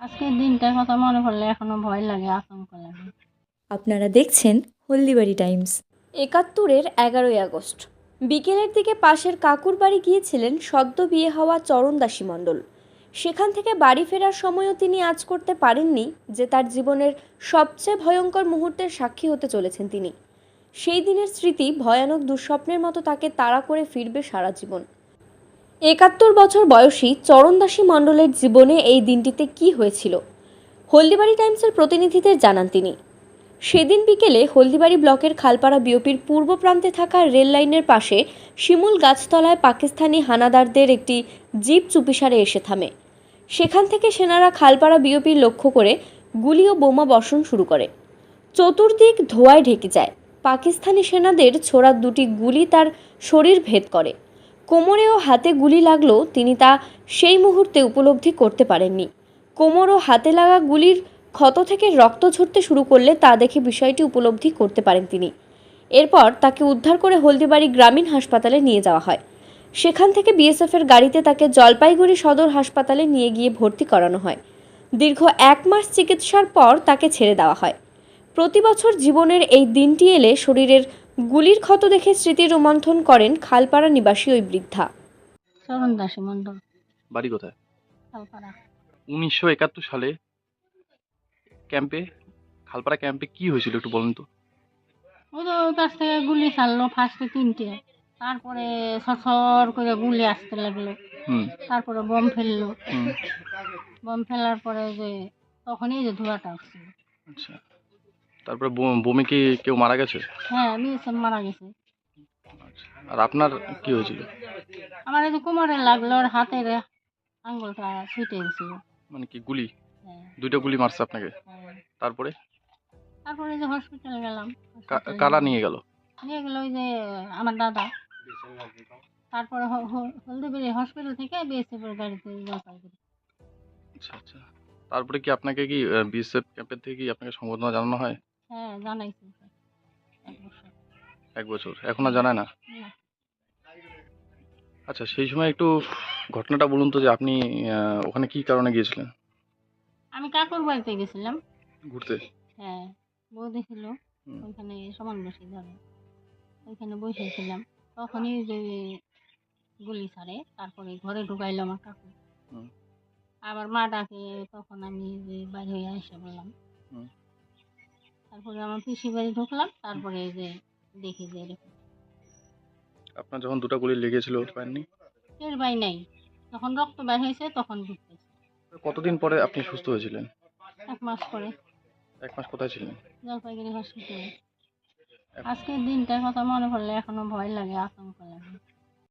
আজকের দিনটার কথা মনে পড়লে এখনও ভয় লাগে আতঙ্ক লাগে। আপনারা দেখছেন হলদিবাড়ি টাইমস। একাত্তরের এগারোই আগস্ট। বিকেলের দিকে পাশের কাকুর বাড়ি গিয়েছিলেন সদ্য বিয়ে হওয়া চরণ দাসী মণ্ডল। সেখান থেকে বাড়ি ফেরার সময়ও তিনি আজ করতে পারেননি যে তার জীবনের সবচেয়ে ভয়ঙ্কর মুহূর্তের সাক্ষী হতে চলেছেন তিনি। সেই দিনের স্মৃতি ভয়ানক দুঃস্বপ্নের মতো তাকে তাড়া করে ফিরবে সারা জীবন। একাত্তর বছর বয়সী চরণদাসী মণ্ডলের জীবনে এই দিনটিতে কি হয়েছিল? হলদিবাড়ি টাইমসের প্রতিনিধিদের জানান তিনি। সেদিন বিকেলে হলদিবাড়ি ব্লকের খালপাড়া বিওপির পূর্ব প্রান্তে থাকা রেল লাইনের পাশে শিমুল গাছতলায় পাকিস্তানি হানাদারদের একটি জিপ চুপিসারে এসে থামে। সেখান থেকে সেনারা খালপাড়া বিওপির লক্ষ্য করে গুলি ও বোমা বর্ষণ শুরু করে। চতুর্দিক ধোয়ায় ঢেকে যায়। পাকিস্তানি সেনাদের ছোড়া দুটি গুলি তার শরীর ভেদ করে। কোমরে ও হাতে গুলি লাগলেও তিনি তা সেই মুহূর্তে উপলব্ধি করতে পারেননি। কোমর ও হাতে লাগা গুলির ক্ষত থেকে রক্ত ঝরতে শুরু করলে তা দেখে বিষয়টি উপলব্ধি করতে পারেন তিনি। এরপর তাকে উদ্ধার করে হলদিবাড়ি গ্রামীণ হাসপাতালে নিয়ে যাওয়া হয়। সেখান থেকে বিএসএফের গাড়িতে তাকে জলপাইগুড়ি সদর হাসপাতালে নিয়ে গিয়ে ভর্তি করানো হয়। দীর্ঘ এক মাস চিকিৎসার পর তাকে ছেড়ে দেওয়া হয়। প্রতি বছর জীবনের এই দিনটি এলে শরীরের গুলির ক্ষত দেখে স্মৃতি রোমন্থন করেন খালপাড়া নিবাসী ওই বৃদ্ধা। চরণ দাসী বাড়ি কোথায়? খালপাড়া। উনিশশো একাত্তর সালে ক্যাম্পে খালপাড়া ক্যাম্পে কি হয়েছিল একটু বলুন তো? ও তো কাছ থেকে গুলি ছাড়লো ফার্স্টে তিনটে। তারপরে সর করে গুলি আসতে লাগল। তারপরে বম ফেলল। হুম। বম ফেলার পরে যে তখনই যে ধোঁয়াটা উঠছিল আচ্ছা। তারপরে বোম- বোমে কি কেউ মারা গেছে? হ্যাঁ বিএসএফ মারা গেছে। আর আপনার কি হয়েছিল? আমার এই যে কোমরে লাগল ওর হাতের আঙ্গুলটা ছুটে গেছিল। মানে কি গুলি? হ্যাঁ, দুইটা গুলি মারছে আপনাকে? হ্যাঁ। তারপরে? তারপরে যে হসপিটালে গেলাম। কা- hospital কারা নিয়ে গেল? নিয়ে গেল ওই যে আমার দাদা। তারপরে হ- হ- হলদিবাড়ি হসপিটাল থেকে বিএসএফ এর গাড়িতে জলপাইগুড়ি আচ্ছা আচ্ছা। তারপরে কি আপনাকে কি বিএসএফ ক্যাম্পের থেকে কি আপনাকে সম্বোধনা জানানো হয়? হ্যাঁ জানাইছি। এক বছর। এক বছর। এখন আর জানায় না? আচ্ছা সেই সময় একটু ঘটনাটা বলুন তো যে আপনি আহ, ওখানে কি কারণে গিয়েছিলেন? আমি কাকুর বাড়িতে গেছিলাম। ঘুরতে? হ্যাঁ ছিল হুম। ওইখানে সমান বসে ধরে। ওইখানে বসেছিলাম তখনই যে গুলি ছাড়ে তারপরে ঘরে ঢুকাইলো আমার কাকু। হুম। আবার মা ডাকে তখন আমি যে বাইরে হয়ে এসে বললাম। হুম। তারপরে আমার পিসি বাড়ি ঢুকলাম তারপরে এই যে দেখি যে এরকম। আপনার যখন দুটো গুলি লেগেছিল পাননি? টের বাই নাই। যখন রক্ত বের হয়েছে তখন বুঝতেছি কতদিন পরে আপনি সুস্থ হয়েছিলেন? এক মাস পরে। এক মাস কোথায় ছিলেন? জলপাইগুড়ি হসপিটালে আজকের দিনটার কথা মনে পড়লে এখনও ভয় লাগে আতঙ্ক লাগে।